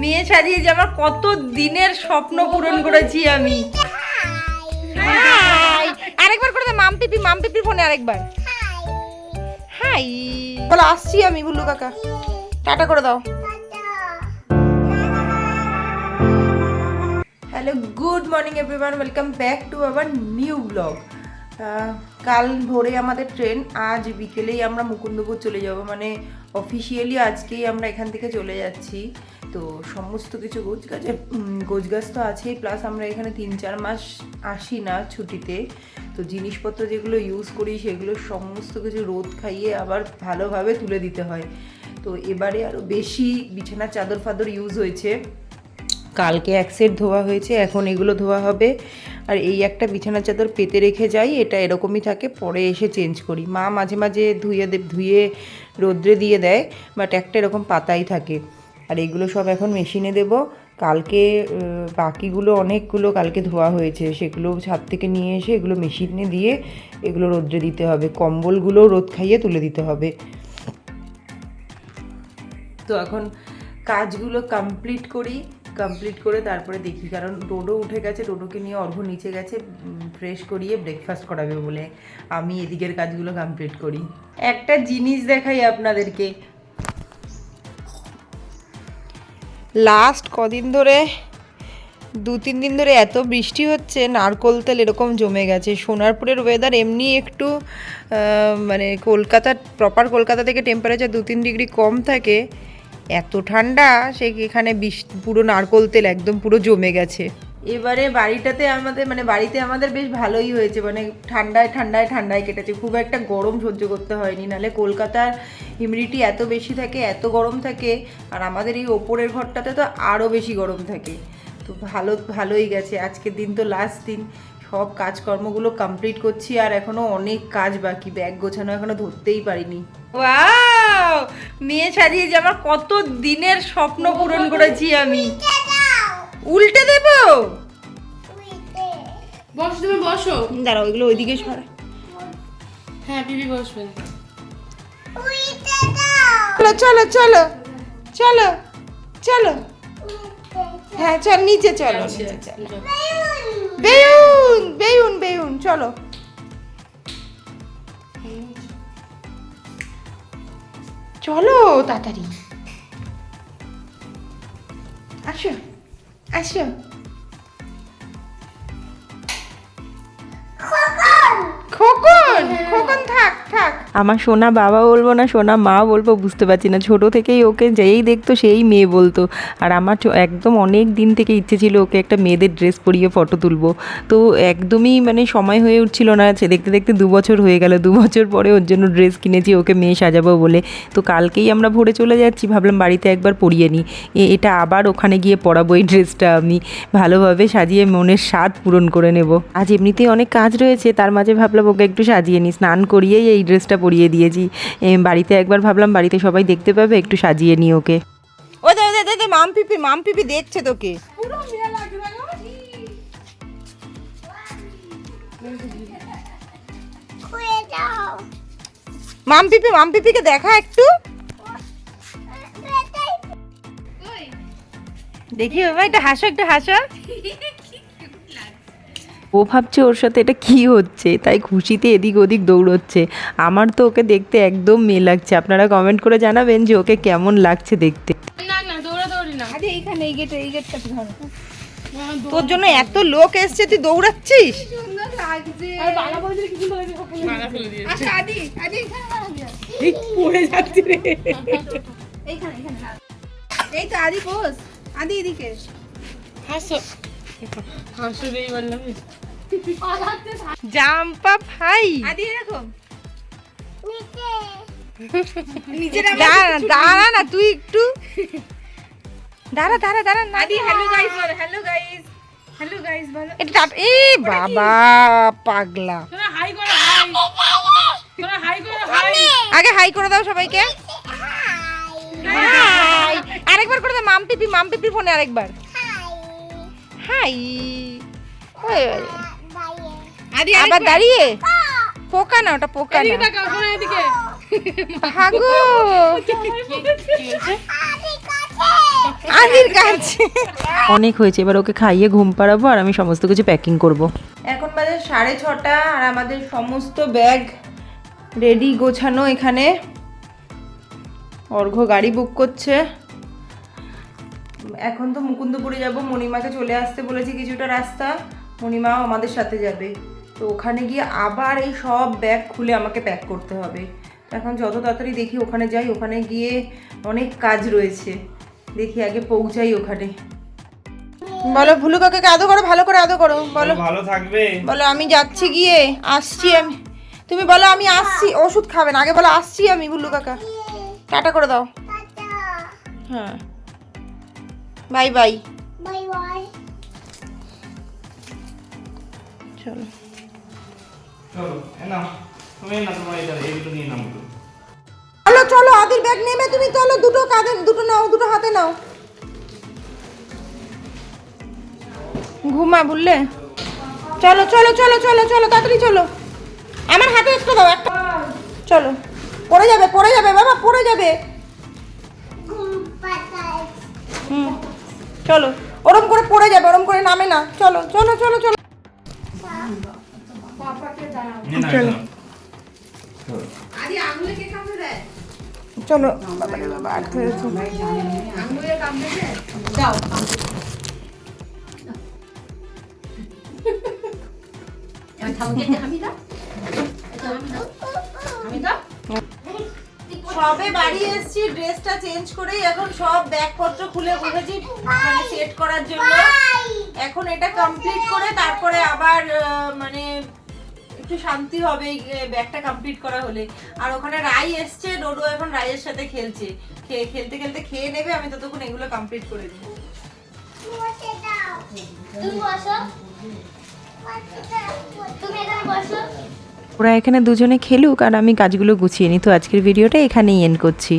মেয়ে সাজিয়ে যে আমার কত দিনের স্বপ্ন পূরণ করেছি আমি। হাই। আরেকবার করে দে মাম পিপি মাম পিপির ফোনে আরেকবার। হাই। বলো আসছি আমি বুল্লু কাকা। টাটা করে দাও। Hello good morning everyone welcome back to our new blog. কাল ভোরে আমাদের ট্রেন, আজ বিকেলেই আমরা মুকুন্দপুর চলে যাব। মানে অফিসিয়ালি আজকেই আমরা এখান থেকে চলে যাচ্ছি। তো সমস্ত কিছু গোছগাছের গোছগাছ তো আছেই প্লাস আমরা এখানে তিন চার মাস আসি না ছুটিতে। তো জিনিসপত্র যেগুলো ইউজ করি, সেগুলো সমস্ত কিছু রোদ খাইয়ে আবার ভালোভাবে তুলে দিতে হয়। তো এবারে আরও বেশি বিছানার চাদর ফাদর ইউজ হয়েছে। কালকে এক সেট ধোয়া হয়েছে, এখন এগুলো ধোয়া হবে। আর এই একটা বিছানার চাদর পেতে রেখে যাই, এটা এরকমই থাকে, পরে এসে চেঞ্জ করি। মা মাঝে মাঝে ধুয়ে ধুয়ে রোদ্রে দিয়ে দেয় বাট একটা এরকম পাতাই থাকে। আর এগুলো সব এখন মেশিনে দেব। কালকে বাকিগুলো অনেকগুলো কালকে ধোয়া হয়েছে, সেগুলো ছাদ থেকে নিয়ে এসে এগুলো মেশিনে দিয়ে এগুলো রোদ্রে দিতে হবে। কম্বলগুলোও রোদ খাইয়ে তুলে দিতে হবে। তো এখন কাজগুলো কমপ্লিট করি। কমপ্লিট করে তারপরে দেখি। কারণ টোটো উঠে গেছে টোটোকে নিয়ে অর্ঘ নিচে গেছে ফ্রেশ করিয়ে ব্রেকফাস্ট করাবে বলে আমি এদিকের কাজগুলো কমপ্লিট করি। একটা জিনিস দেখাই আপনাদেরকে। লাস্ট কদিন ধরে, দু তিন দিন ধরে এত বৃষ্টি হচ্ছে, নারকোল তেল এরকম জমে গেছে। সোনারপুরের ওয়েদার এমনি একটু মানে কলকাতার প্রপার কলকাতা থেকে টেম্পারেচার দু তিন ডিগ্রি কম থাকে। এত ঠান্ডা সে এখানে বিষ- পুরো নারকোল তেল একদম পুরো জমে গেছে। এবারে বাড়িটাতে আমাদের মানে বাড়িতে আমাদের বেশ ভালোই হয়েছে মানে ঠান্ডায় ঠান্ডায় ঠান্ডায় কেটেছে। খুব একটা গরম সহ্য করতে হয়নি নাহলে কলকাতার হিউমিডিটি এত বেশি থাকে এত গরম থাকে আর আমাদের এই ওপরের ঘরটাতে তো আরও বেশি গরম থাকে। তো ভালো ভালোই গেছে। আজকের দিন তো লাস্ট দিন। সব কাজকর্মগুলো কমপ্লিট করছি আর এখনও অনেক কাজ বাকি। ব্যাগ গোছানো এখনও ধরতেই পারিনি। ওয়াও মেয়ে সাজিয়ে যে আমার কত দিনের স্বপ্ন পূরণ করেছি আমি। উল্টে দেব? বসো তুমি বসো। দাঁড়াও ওইগুলো ওইদিকে সরা। হ্যাঁ বিবি বসবে। চলো চলো চলো চলো চলো। হ্যাঁ চল নিচে চলো নিচে চলো। বেউন বেউন বেউন চলো। চলো তাড়াতাড়ি। আসো আসো। খোকন! খোকন থাক থাক। আমার সোনা বাবা বলব না, সোনা মা বলব, বুঝতে পারছি না। ছোটো থেকেই ওকে যেই দেখতো সেই মেয়ে বলতো। আর আমার একদম অনেক দিন থেকে ইচ্ছে ছিল ওকে একটা মেয়েদের ড্রেস পরিয়ে ফটো তুলবো। তো একদমই মানে সময় হয়ে উঠছিল না, সে দেখতে দেখতে দু বছর হয়ে গেল। দু বছর পরে ওর জন্য ড্রেস কিনেছি, ওকে মেয়ে সাজাবো বলে। তো কালকেই আমরা ভোরে চলে যাচ্ছি, ভাবলাম বাড়িতে একবার পরিয়ে নিই। এটা আবার ওখানে গিয়ে পরাবো এই ড্রেসটা আমি। ভালোভাবে সাজিয়ে মনের স্বাদ পূরণ করে নেব। আজ এমনিতেই অনেক কাজ রয়েছে, তার মাঝে ভাবলাম ওকে একটু সাজিয়ে নিই। স্নান করিয়েই এই ড্রেসটা পরিয়ে দিয়েছি। বাড়িতে একবার ভাবলাম বাড়িতে সবাই দেখতে পাবে একটু সাজিয়ে নিই ওকে। ও দে দে দে মাম পিপি মাম পিপি দেখছে তোকে। মাম পিপি মাম পিপিকে দেখা একটু। দেখি বাবা এটা হাসো একটু হাসো। ও ভাবছে ওর সাথে এটা কি হচ্ছে তাই খুশিতে এদিক ওদিক দৌড়চ্ছে। আমার তো ওকে দেখতে একদম মেয়ে লাগছে। আপনারা কমেন্ট করে জানাবেন যে ওকে কেমন লাগছে দেখতে। না না দৌড়া দৌড়ি না। আরে এইখানে এই গেটে এই গেটটা ধরো। তোর জন্য এত লোক এসছে তুই দৌড়াচ্ছিস? আচ্ছা আদি আদি এখানে দাঁড়া দিয়া। এই পড়ে যাচ্ছে রে। এইখানে এই তো আদি বস। আদি এদিকে। হাসো। হাসো দেই বললাম। জাম্পা ভাই আদি এরকম? দাঁড়া দাঁড়া না তুই একটু। দাঁড়া দাঁড়া দাঁড়া না আদি হ্যালো গাইস বলো হ্যালো গাইস হ্যালো গাইস বলো। এটা এ বাবা পাগলা। তোরা হাই করো হাই। তোরা হাই করো হাই। আগে হাই করে দাও সবাইকে। হাই। আরেকবার করে দাও মাম পিপি মাম পিপির ফোনে আরেকবার। হাই। আদি আবার দাঁড়িয়ে? পোকা না ওটা পোকা এদিকে না এদিকে। ভাগো আদির কাজ অনেক হয়েছে এবার ওকে খাইয়ে ঘুম পাড়াবো আর আমি সমস্ত কিছু প্যাকিং করব। এখন বাজে সাড়ে ছটা আর আমাদের সমস্ত ব্যাগ রেডি গোছানো এখানে। অর্ঘ গাড়ি বুক করছে। এখন তো মুকুন্দপুরে যাব মণিমাকে চলে আসতে বলেছি কিছুটা রাস্তা মণিমাও আমাদের সাথে যাবে। তো ওখানে গিয়ে আবার এই সব ব্যাগ খুলে আমাকে প্যাক করতে হবে। এখন যত তাড়াতাড়ি দেখি ওখানে যাই ওখানে গিয়ে অনেক কাজ রয়েছে। দেখি আগে পৌঁছাই ওখানে। বলো ভুলু কাকাকে আদো করো ভালো করে আদো করো বলো। ভালো থাকবে? বলো আমি যাচ্ছি গিয়ে আসছি আমি। তুমি বলো আমি আসছি ওষুধ খাবেন আগে বলো আসছি আমি বুল্লু কাকা। টাটা করে দাও। হ্যাঁ। Bye bye. Bye bye. চলো। চলো চলো আদির ব্যাগ নেমে তুমি চলো দুটো কাঁধে দুটো নাও দুটো হাতে নাও। ঘুমা বললে? চলো চলো চলো চলো চলো তাড়াতাড়ি চলো। আমার হাতে একটা দাও একটা। চলো। পড়ে যাবে পড়ে যাবে বাবা পড়ে যাবে। হুম। চলো। ওরম করে পড়ে যাবে ওরম করে নামে না। চলো চলো চলো চলো। চলো। চলো বাবা রে বাবা আটকে গেছে সবে বাড়ি এসেছি, ড্রেসটা চেঞ্জ করে এখন সব ব্যাগপত্র খুলে বসেছি মানে সেট করার জন্য। এখন এটা কমপ্লিট করে তারপরে আবার মানে একটু শান্তি হবে ব্যাগটা কমপ্লিট করা হলে। আর ওখানে রাই এসছে, ডোডো এখন রাইয়ের সাথে খেলছে। খে- খেলতে খেলতে খেয়ে নেবে, আমি ততক্ষণ এগুলো কমপ্লিট করে দিই তুমি বসো তুমি এখানে বসো। ওরা এখানে দুজনে খেলুক আর আমি কাজগুলো গুছিয়ে নিই তো আজকের ভিডিওটা এখানেই এন্ড করছি।